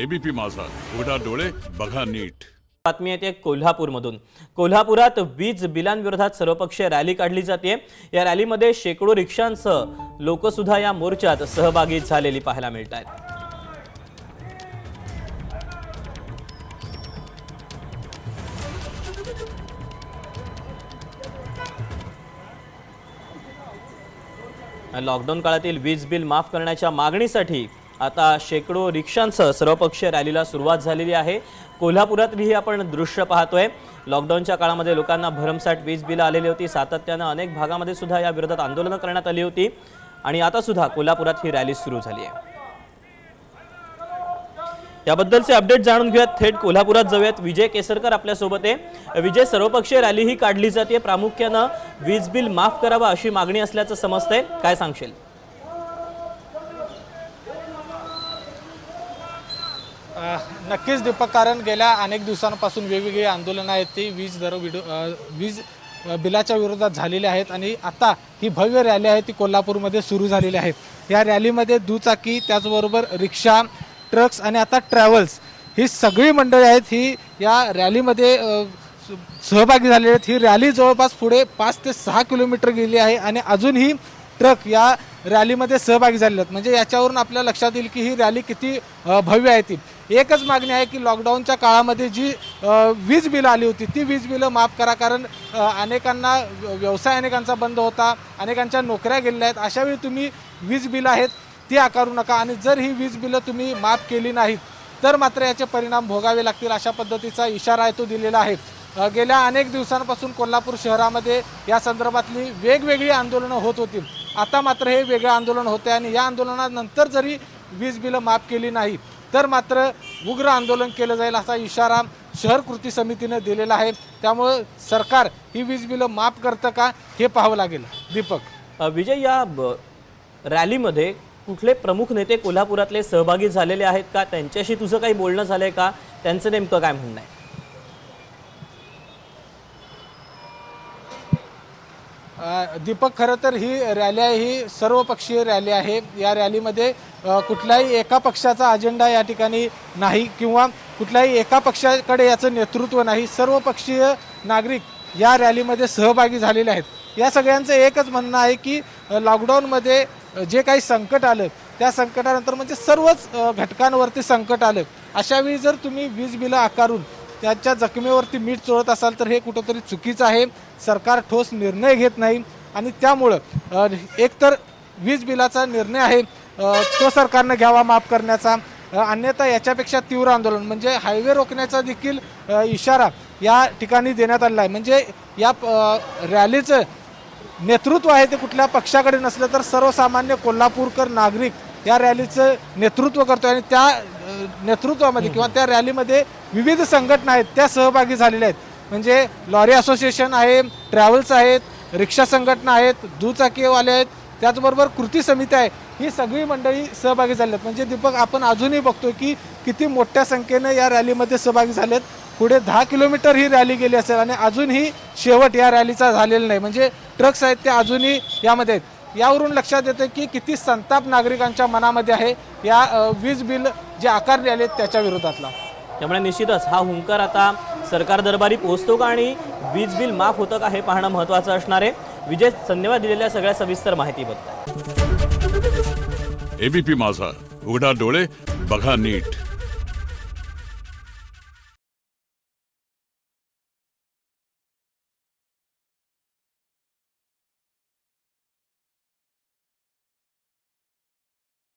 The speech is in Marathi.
एबीपी माझा. उघडा डोळे बघा नीट. बातमी येते कोल्हापूरमधून. कोल्हापुरात वीज बिलांविरोधात सर्वपक्षीय रॅली काढली जाते. या रॅलीमध्ये शेकडो रिक्षांसह लोक सुद्धा या मोर्चात सहभागी झालेली पाहायला मिळत आहेत लॉकडाऊन काळातील वीज बिल माफ करण्याच्या मागणीसाठी आता शेकडो रिक्षांसह सर्वपक्षीय रॅलीला सुरुवात झालेली आहे. कोल्हापुरातही आपण दृश्य पाहतोय. लॉकडाऊनच्या काळामध्ये लोकांना भरमसाठ वीज बिलं आलेली होती. सातत्यानं अनेक भागामध्ये सुद्धा या विरोधात आंदोलनं करण्यात आली होती. आणि आता सुद्धा कोल्हापुरात ही रॅली सुरू झाली आहे. याबद्दलचे अपडेट जाणून घेऊयात. थेट कोल्हापुरात जाऊयात. विजय केसरकर आपल्यासोबत आहे. विजय सर्वपक्षीय रॅली ही काढली जाते. प्रामुख्यानं वीज बिल माफ करावं अशी मागणी असल्याचं समजतंय. काय सांगशील? नक्कीच दीपक कारण गेल्या अनेक दिवसांपासून वेगवेगळी आंदोलनं आहेत ती वीज दर विडो वीज बिलाच्या विरोधात झालेली आहेत आणि आता ही भव्य रॅली आहे ती कोल्हापूरमध्ये सुरू झालेली आहे. या रॅलीमध्ये दुचाकी त्याचबरोबर रिक्षा ट्रक्स आणि आता ट्रॅव्हल्स ही सगळी मंडळी आहेत ही या रॅलीमध्ये सहभागी झालेली आहेत. ही रॅली जवळपास पुढे पाच ते सहा किलोमीटर गेली आहे आणि अजूनही ट्रक या रॅलीमध्ये सहभागी झालेले आहेत. म्हणजे याच्यावरून आपल्या लक्षात येईल की ही रॅली किती भव्य आहे ती. एकच मागणी आहे की लॉकडाऊनच्या काळामध्ये जी वीज बिलं आली होती ती वीज बिलं माफ करा. कारण अनेकांना व्यवसाय अनेकांचा बंद होता अनेकांच्या नोकऱ्या गेलेल्या आहेत. अशावेळी तुम्ही वीज बिलं आहेत ती आकारू नका. आणि जर ही वीज बिलं तुम्ही माफ केली नाहीत तर मात्र याचे परिणाम भोगावे लागतील अशा पद्धतीचा इशारा आहे तो दिलेला आहे. गेल्या अनेक दिवसांपासून कोल्हापूर शहरामध्ये या संदर्भातली वेगवेगळी आंदोलनं होत होती. आता मात्र हे वेगळं आंदोलन होते आणि या आंदोलनानंतर जरी वीज बिलं माफ केली नाही तर मात्र उग्र आंदोलन केलं जाईल असा इशारा शहर कृती समितीनं दिलेला आहे. त्यामुळं सरकार ही वीज बिलं माफ करतं का हे पाहावं लागेल. दीपक. विजय या ब- रॅलीमध्ये कुठले प्रमुख नेते कोल्हापुरातले सहभागी झालेले आहेत का? त्यांच्याशी तुझं काही बोलणं झालंय का? त्यांचं नेमकं काय म्हणणं आहे? दीपक खरं तर ही रॅली आहे ही सर्वपक्षीय रॅली आहे. या रॅलीमध्ये कुठलाही कुठल्याही एका पक्षाचा अजेंडा या ठिकाणी नाही किंवा कुठल्याही एका पक्षाकडे याचं नेतृत्व नाही. सर्वपक्षीय नागरिक या रॅलीमध्ये सहभागी झालेले आहेत. या सगळ्यांचं एकच म्हणणं आहे की लॉकडाऊनमध्ये जे काही संकट आलं त्या संकटानंतर म्हणजे सर्वच घटकांवरती संकट आलं. अशावेळी जर तुम्ही वीज बिलं आकारून त्याच्या जखमेवरती मीठ चोळत असाल तर हे कुठंतरी चुकीचं आहे. सरकार ठोस निर्णय घेत नाही आणि त्यामुळं एकतर वीज बिलाचा निर्णय आहे तो सरकारनं घ्यावा माफ करण्याचा अन्यथा याच्यापेक्षा तीव्र आंदोलन म्हणजे हायवे रोखण्याचा देखील इशारा या ठिकाणी देण्यात आलेला आहे. म्हणजे या रॅलीचं नेतृत्व आहे ते कुठल्या पक्षाकडे नसलं तर सर्वसामान्य कोल्हापूरकर नागरिक या रॅलीचं नेतृत्व करतो आणि त्या नेतृत्वामध्ये किंवा त्या रॅलीमध्ये विविध संघटना आहेत त्या सहभागी झालेल्या आहेत. म्हणजे लॉरी असोसिएशन आहे ट्रॅव्हल्स आहेत रिक्षा संघटना आहेत दुचाकीवाले आहेत त्याचबरोबर कृती समिती आहे. ही सगळी मंडळी सहभागी झाली आहेत म्हणजे दीपक आपण अजूनही बघतोय की किती मोठ्या संख्येनं या रॅलीमध्ये सहभागी झालेत. पुढे दहा किलोमीटर ही रॅली गेली असेल आणि अजूनही शेवट या रॅलीचा झालेला नाही. म्हणजे ट्रक्स आहेत ते अजूनही यामध्ये आहेत. यावरून लक्षात येतं की किती संताप नागरिकांच्या मनामध्ये आहे. या वीज बिल जे आकारले आले त्याच्या विरोधातला. त्यामुळे निश्चितच हा हुंकार आता सरकार दरबारी पोहोचतो का आणि वीज बिल माफ होतं का हे पाहणं महत्त्वाचं असणार आहे. विजय धन्यवाद दिलेल्या सगळ्या सविस्तर माहितीबद्दल एबीपी माझा. उघडा डोळे बघा नीट.